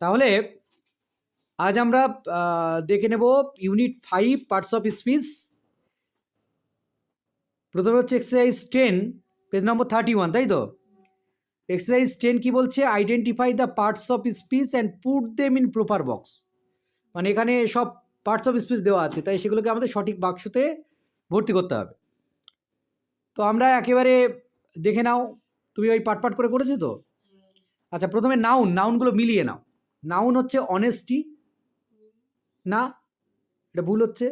তাহলে আজ আমরা দেখে নেব unit five parts of speech প্রথমে হচ্ছে exercise ten page number thirty one তাই তো? এক্সারসাইজ টেন কি বলছে? Identify the parts of speech and put them in proper box মানে এখানে সব পার্টস অফ স্পিচ দেওয়া আছে, তাই সেগুলোকে আমাদের সঠিক বাক্সতে ভর্তি করতে হবে। তো আমরা একেবারে দেখে নাও, তুমি ওই পাট পাট করে করেছ তো? আচ্ছা প্রথমে নাউন নাউনগুলো মিলিয়ে নাও। নাউন হচ্ছে অনেস্টি না? এটা ভুল হচ্ছে?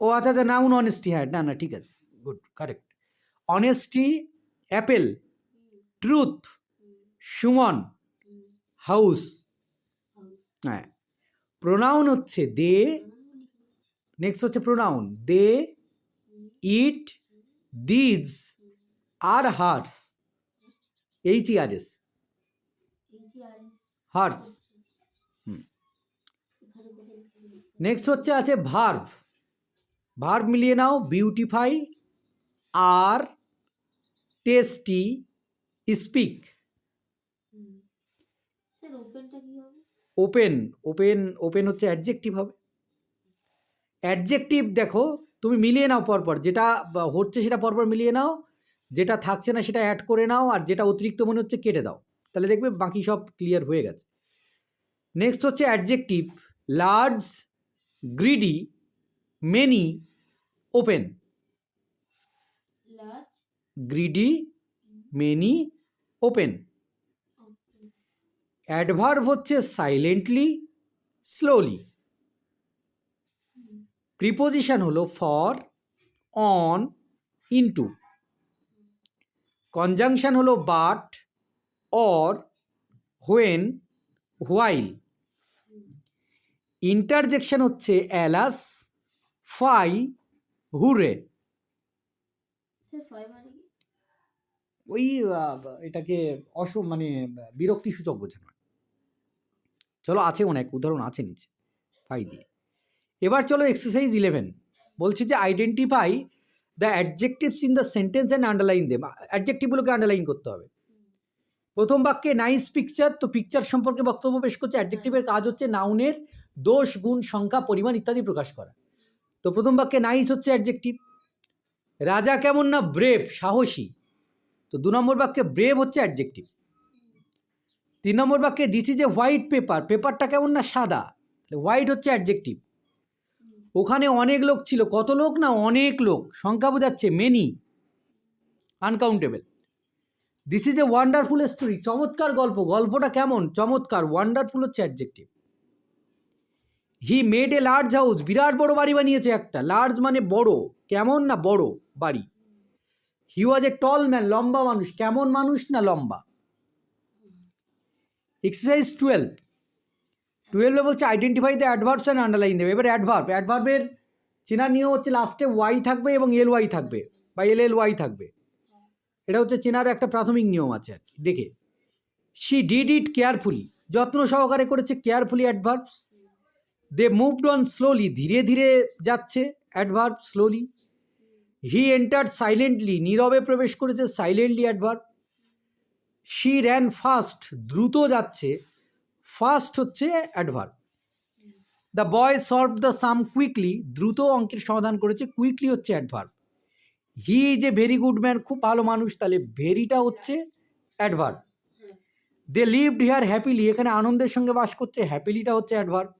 ও আচ্ছা আচ্ছা নাউন অনেস্টি হ্যাঁ না না ঠিক আছে good correct honesty apple truth Suman house হ্যাঁ। প্রোনাউন হচ্ছে দে নেক্সট হচ্ছে pronoun they it these are hers H E R S hers. Next হচ্ছে আছে ভার্ভ। ভার্ভ মিলিয়ে নাও বিউটিফাই আর tasty speak. Open open open হচ্ছে অ্যাডজেক্টিভ হবে। Adjective দেখো তুমি মিলিয়ে নাও পরপর যেটা হচ্ছে সেটা পরপর মিলিয়ে নাও যেটা থাকছে না সেটা অ্যাড করে নাও আর যেটা অতিরিক্ত মনে হচ্ছে কেটে দাও। তাহলে দেখবে বাকি সব ক্লিয়ার হয়ে গেছে। নেক্সট হচ্ছে adjective large greedy many open greedy many open adverb হচ্ছে সাইলেন্টলি স্লোলি প্রিপোজিশন হলো ফর অন ইনটু কনজাংশন হলো but or when while interjection হচ্ছে অ্যালাস ফাই হুরে ওই এটাকে অস মানে বিরক্তিসূচক বোঝানো। চলো আছে অনেক উদাহরণ আছে নিচে ফাই দিয়ে। এবার চলো এক্সারসাইজ ইলেভেন বলছি যে identify the adjectives in the sentence and underline them অ্যাডজেক্টিভগুলোকে underline করতে হবে। প্রথম বাক্যে নাইস পিকচার তো পিকচার সম্পর্কে বক্তব্য পেশ করছে অ্যাডজেক্টিভের কাজ হচ্ছে নাউনের দোষ গুণ সংখ্যা পরিমাণ ইত্যাদি প্রকাশ করা। তো প্রথম বাক্যে নাইস হচ্ছে অ্যাডজেক্টিভ রাজা কেমন না ব্রেভ সাহসী। তো দু নম্বর বাক্যে ব্রেভ হচ্ছে অ্যাডজেক্টিভ তিন নম্বর বাক্যে this is a white paper পেপারটা কেমন না সাদা। হোয়াইট হচ্ছে অ্যাডজেক্টিভ ওখানে অনেক লোক ছিল। কত লোক না অনেক লোক? সংখ্যা বোঝাচ্ছে many uncountable this is a wonderful story চমৎকার গল্প। গল্পটা কেমন? চমৎকার। ওয়ান্ডারফুল হচ্ছে adjective he made a large house বিরাট বড় বাড়ি বানিয়েছে একটা। লার্জ মানে বড়। কেমন না বড়? বাড়ি। হি ওয়াজ এ টল ম্যান লম্বা মানুষ। কেমন মানুষ না লম্বা? এক্সারসাইজ টুয়েলভ টুয়েলভে বলছে identify the adverbs and underline দেবে এবার অ্যাডভার্ব অ্যাডভার্বের চেনার নিয়ম হচ্ছে লাস্টে ওয়াই থাকবে এবং এল ওয়াই থাকবে। বা এল এল ওয়াই থাকবে। এটা হচ্ছে চেনার একটা প্রাথমিক নিয়ম আছে আর কি। দেখে। শি ডিড ইট কেয়ারফুলি যত্ন সহকারে করেছে carefully adverbs they moved on slowly ধীরে ধীরে যাচ্ছে adverb slowly he enter silently নীরবে প্রবেশ করেছে silently adverb she ran fast দ্রুত যাচ্ছে। ফাস্ট হচ্ছে adverb the boy solve the sum quickly দ্রুত অঙ্কের সমাধান করেছে। কুইকলি হচ্ছে adverb he is a very good man খুব ভালো মানুষ, তাহলে ভেরিটা হচ্ছে adverb they lived here happily এখানে আনন্দের সঙ্গে বাস করছে হ্যাপিলিটা হচ্ছে adverb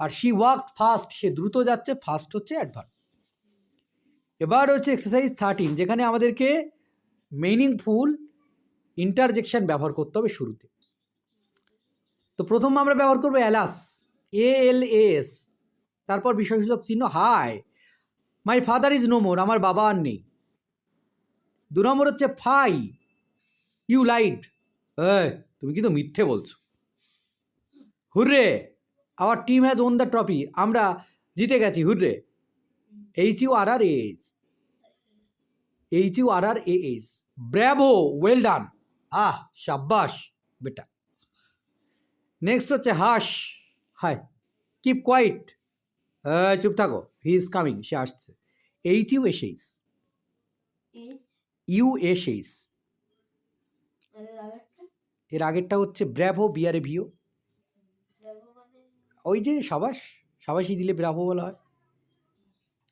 R she work fast সে দ্রুত যাচ্ছে ফাস্ট হচ্ছে অ্যাডভার্ব এবার হচ্ছে এক্সারসাইজ থার্টিন যেখানে আমাদেরকে মিনিংফুল ইন্টারজেকশন ব্যবহার করতে হবে শুরুতে। তো প্রথম আমরা ব্যবহার করব অ্যালাস এ এল এস তারপর বিষয়সূচক চিহ্ন hi my father is no more আমার বাবা আর নেই। দু নম্বর হচ্ছে ফাই ইউ লাইট তুমি কিন্তু মিথ্যে বলছো। Hurrah our team has won the trophy আমরা জিতে গেছি, hurrah. H U R R S H U R R A S bravo well done ah, সাব্বাস, বেটা। নেক্সট হচ্ছে হাস হাই কিপ কোয়াইট চুপ থাকো। হি ইজ কামিং সে আসছে। এইচ ইউ এসেইস এইচ ইউ এসেইস আর এর আগেরটা? হচ্ছে ব্র্যাভো ভিও ব্র্যাভো মানে? ওই যে সাবাস সাবাসই দিলে ব্রাভো বলা হয়।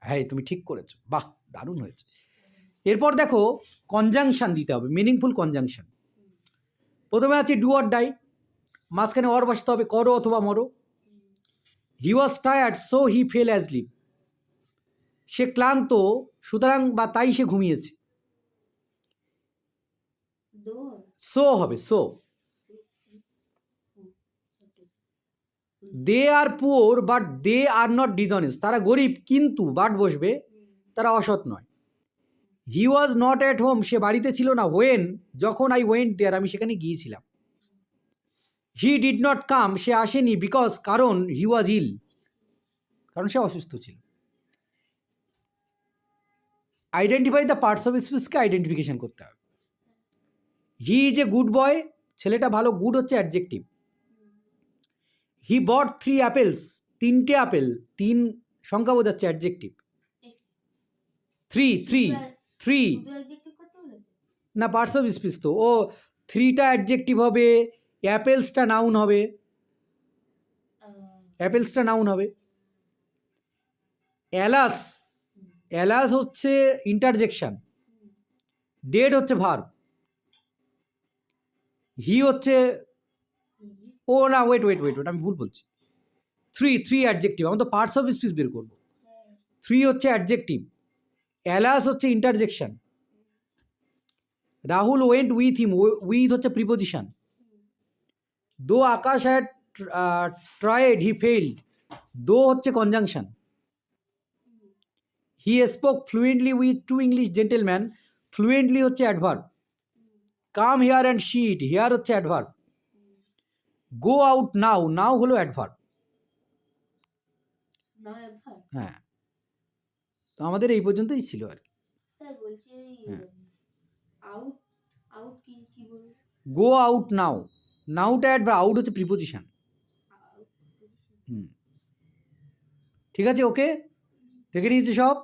হ্যাঁ তুমি ঠিক করেছ। বাহ দারুণ হয়েছে। এরপর দেখো কনজাংশন দিতে হবে মিনিংফুল কনজাংশন প্রথমে আছে ডু অর ডাই মাঝখানে অর বসতে হবে করো অথবা মরো। He was tired so he fell asleep সে ক্লান্ত, সুতরাং বা তাই সে ঘুমিয়েছে। সো হবে so they are poor but they are not dishonest তারা গরিব, কিন্তু বাট বসবে, তারা অসৎ নয়। He was not at home সে বাড়িতে ছিল না। ওয়েন যখন আই ওয়েন্ট দেয়ার আমি সেখানে গিয়েছিলাম। হি ডিড নট কাম সে আসেনি বিকজ কারণ হি ওয়াজ ইল কারণ সে অসুস্থ ছিল। আইডেন্টিফাই দ্য পার্টস অফ স্পিচকে আইডেন্টিফিকেশন করতে হবে। হি ইজ এ গুড বয় ছেলেটা ভালো গুড হচ্ছে adjective he bought three apples তিনটে আপেল তিন সংখ্যা বোঝাচ্ছে অ্যাডজেক্টিভ থ্রি থ্রি থ্রি না পার্টস অফ স্পিচ তো। ও থ্রিটা অ্যাডজেক্টিভ হবে অ্যাপেলসটা নাউন হবে। অ্যাপেলসটা নাউন হবে। অ্যালাস অ্যালাস হচ্ছে ইন্টারজেকশন ডেড হচ্ছে ভার্ব হি হচ্ছে ও না ওয়েট ওয়েট ওয়েট ওয়েট আমি ভুল বলছি। থ্রি থ্রি অ্যাডজেক্টিভ আমরা তো পার্টস অফ স্পিচ বের করব। থ্রি হচ্ছে অ্যাডজেক্টিভ অ্যালাস হচ্ছে interjection Rahul went with him with হচ্ছে preposition though Akash had tried he failed though হচ্ছে conjunction he spoke fluently with two English gentleman fluently হচ্ছে adverb come here and sit here হচ্ছে adverb go out now now হলো adverb হ্যাঁ তো আমাদের এই পর্যন্তই ছিল আর কি গো আউট নাও নাউটা অ্যাড বা আউট হচ্ছে প্রিপোজিশান হুম। ঠিক আছে ওকে দেখে নিয়েছি সব।